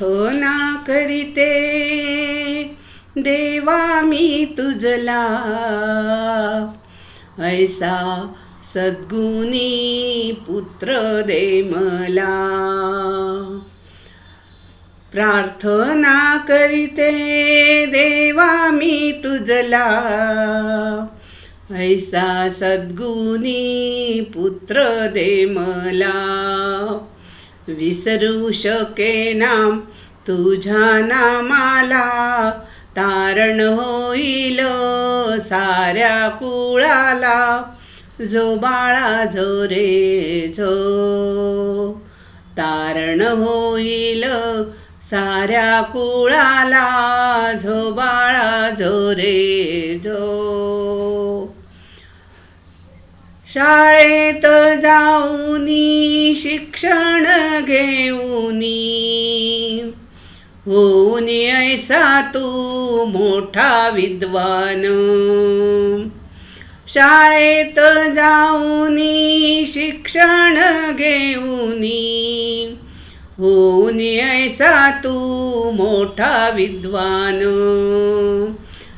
प्रार्थना करीते. देवा मी तुझला ऐसा सद्गुणी पुत्र दे मला. प्रार्थना करीते. देवा मी तुझला ऐसा सद्गुणी पुत्र दे मला. विसरू शके नाम तुझ्या नामाला तारण होईल साऱ्या कुळाला. जो बाळा जो रे झो तारण होईल साऱ्या कुळाला. झो बाळा झो रे झो शाळेत जाऊनी शिक्षण घेऊनी. होऊन ऐसा तू मोठा विद्वान. शाळेत जाऊनी शिक्षण घेऊनी. होऊन ऐसा तू मोठा विद्वान.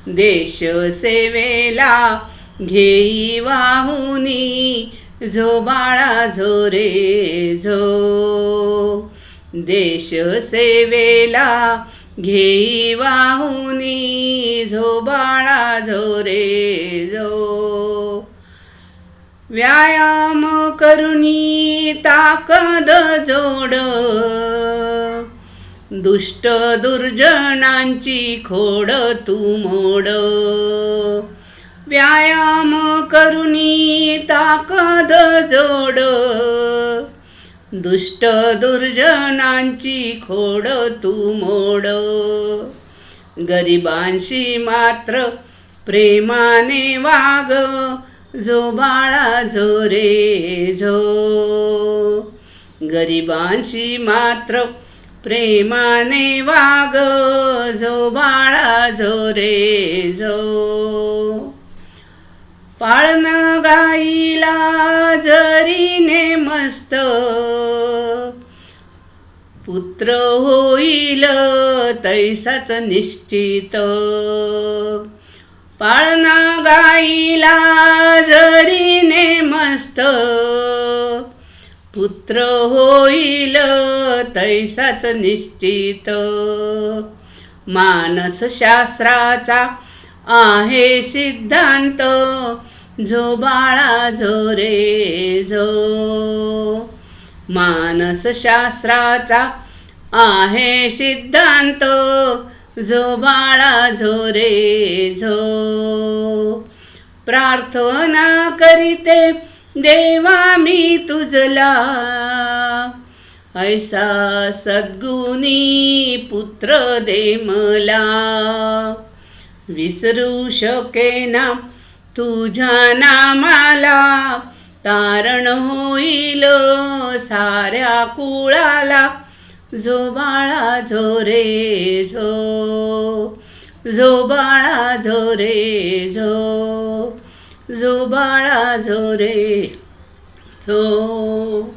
देश सेवेला घेई वाहुनी झो बाळा झो रे झो देश सेवेला घेई वाहुनी झो बाळा झो रे झो व्यायाम करुणी ताकद जोड. दुष्ट दुर्जनांची खोड तू मोड. व्यायाम करुनी ताकद जोड. दुष्ट दुर्जनांची खोड तू मोड. गरिबांशी मात्र प्रेमाने वाग. जो बाळा झो रे झो. गरिबांशी मात्र प्रेमाने वाग. जो बाळा झो रे झो. पाळण गाईला जरीने मस्त. पुत्र होईल तैसाच निश्चित. पाळणा गाईला जरीने मस्त. पुत्र होईल तैसाच निश्चित. मानसशास्त्राचा आहे सिद्धांत. जो बाळा जो रे जो. मानसशास्त्राचा आहे सिद्धांत. जो बाळा जो रे जो. प्रार्थना करीते देवा मी तुझला. ऐसा सद्गुणी पुत्र दे मला. विसरू शकेना तुझ्या नामाला. तारण होईल साऱ्या कुळाला. झो बाळा झो रे झो झो बाळा झो रे झो झो बाळा झो रे झो